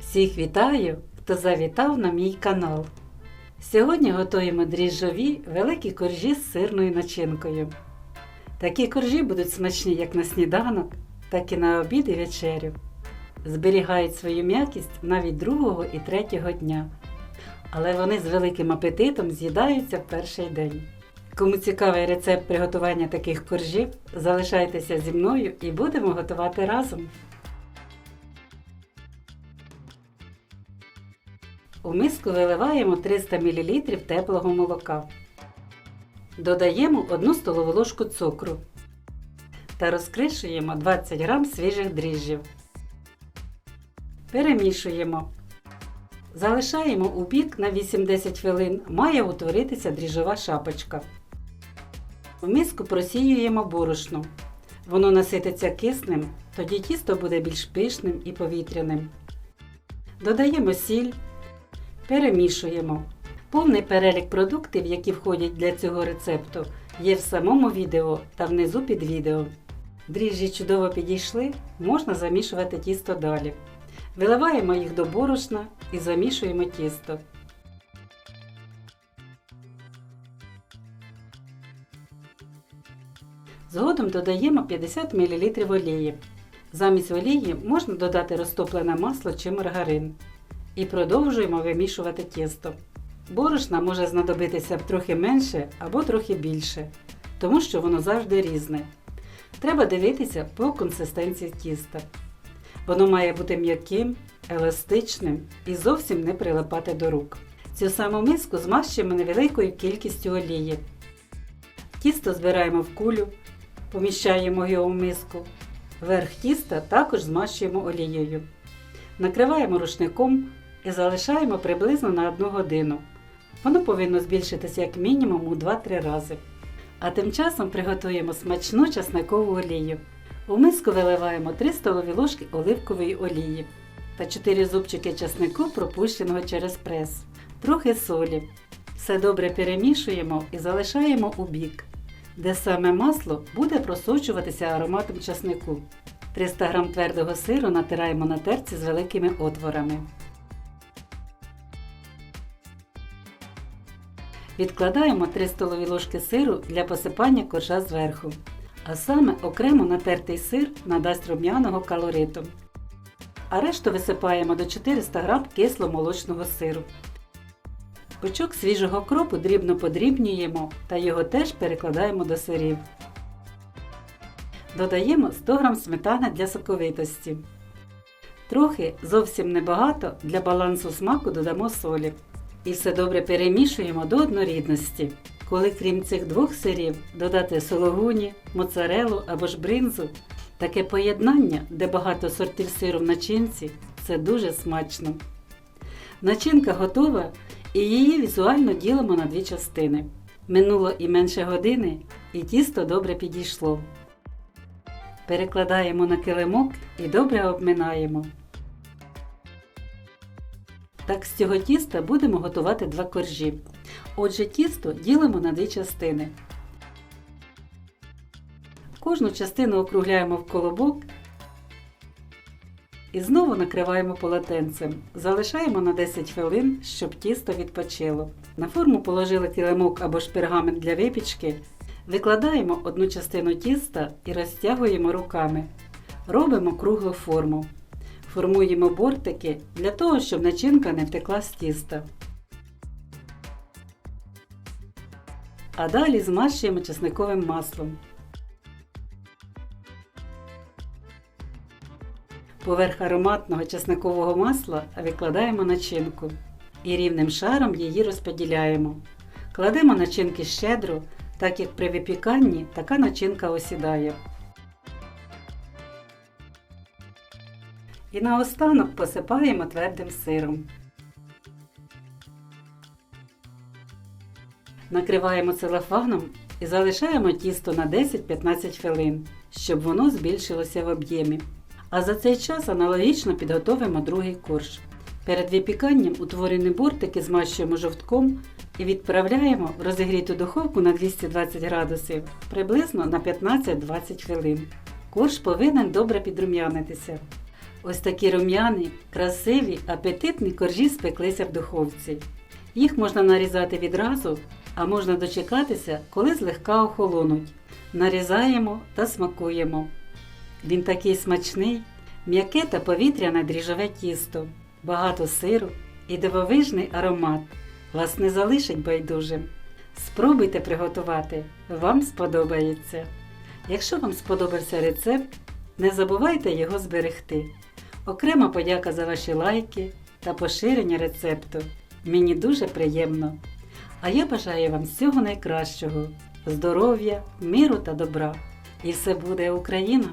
Всіх вітаю, хто завітав на мій канал. Сьогодні готуємо дріжджові великі коржі з сирною начинкою. Такі коржі будуть смачні як на сніданок, так і на обід і вечерю. Зберігають свою м'якість навіть другого і третього дня. Але вони з великим апетитом з'їдаються в перший день. Кому цікавий рецепт приготування таких коржів, залишайтеся зі мною і будемо готувати разом. У миску виливаємо 300 мл теплого молока. Додаємо 1 столову ложку цукру та розкришуємо 20 г свіжих дріжджів. Перемішуємо. Залишаємо у бік на 8-10 хвилин, має утворитися дріжджова шапочка. В миску просіюємо борошно. Воно насититься киснем, тоді тісто буде більш пишним і повітряним. Додаємо сіль, перемішуємо. Повний перелік продуктів, які входять для цього рецепту, є в самому відео та внизу під відео. Дріжджі чудово підійшли, можна замішувати тісто далі. Виливаємо їх до борошна і замішуємо тісто. Згодом додаємо 50 мл олії. Замість олії можна додати розтоплене масло чи маргарин. І продовжуємо вимішувати тісто. Борошна може знадобитися трохи менше або трохи більше, тому що воно завжди різне. Треба дивитися по консистенції тіста. Воно має бути м'яким, еластичним і зовсім не прилипати до рук. Цю саму миску змащуємо невеликою кількістю олії. Тісто збираємо в кулю, поміщаємо його в миску. Верх тіста також змащуємо олією. Накриваємо рушником і залишаємо приблизно на 1 годину. Воно повинно збільшитися як мінімум у 2-3 рази. А тим часом приготуємо смачну часникову олію. У миску виливаємо 3 столові ложки оливкової олії та 4 зубчики часнику, пропущеного через прес, трохи солі. Все добре перемішуємо і залишаємо у бік, де саме масло буде просочуватися ароматом часнику. 300 г твердого сиру натираємо на терці з великими отворами. Відкладаємо 3 столові ложки сиру для посипання коржа зверху. А саме окремо натертий сир надасть рум'яного калориту. А решту висипаємо до 400 г кисломолочного сиру. Пучок свіжого кропу дрібно подрібнюємо та його теж перекладаємо до сирів. Додаємо 100 г сметани для соковитості. Трохи зовсім небагато для балансу смаку додамо солі. І все добре перемішуємо до однорідності. Коли крім цих двох сирів додати сологуні, моцарелу або ж бринзу, таке поєднання, де багато сортів сиру в начинці, це дуже смачно. Начинка готова і її візуально ділимо на дві частини. Минуло і менше години, і тісто добре підійшло. Перекладаємо на килимок і добре обминаємо. Так з цього тіста будемо готувати два коржі. Отже, тісто ділимо на дві частини. Кожну частину округляємо в колобок і знову накриваємо полотенцем. Залишаємо на 10 хвилин, щоб тісто відпочило. На форму положили килимок або ж для випічки. Викладаємо одну частину тіста і розтягуємо руками. Робимо круглу форму. Формуємо бортики для того, щоб начинка не втекла з тіста. А далі змащуємо чесниковим маслом. Поверх ароматного чесникового масла викладаємо начинку і рівним шаром її розподіляємо. Кладемо начинки щедро, так як при випіканні така начинка осідає. І наостанок посипаємо твердим сиром. Накриваємо целофаном і залишаємо тісто на 10-15 хвилин, щоб воно збільшилося в об'ємі. А за цей час аналогічно підготовимо другий корж. Перед випіканням утворені бортики змащуємо жовтком і відправляємо в розігріту духовку на 220 градусів приблизно на 15-20 хвилин. Корж повинен добре підрум'янитися. Ось такі рум'яні, красиві, апетитні коржі спеклися в духовці. Їх можна нарізати відразу, а можна дочекатися, коли злегка охолонуть. Нарізаємо та смакуємо. Він такий смачний, м'яке та повітряне дріжджове тісто, багато сиру і дивовижний аромат. Вас не залишить байдужим. Спробуйте приготувати, вам сподобається. Якщо вам сподобався рецепт, не забувайте його зберегти. Окрема подяка за ваші лайки та поширення рецепту. Мені дуже приємно. А я бажаю вам всього найкращого, здоров'я, миру та добра. І все буде Україна!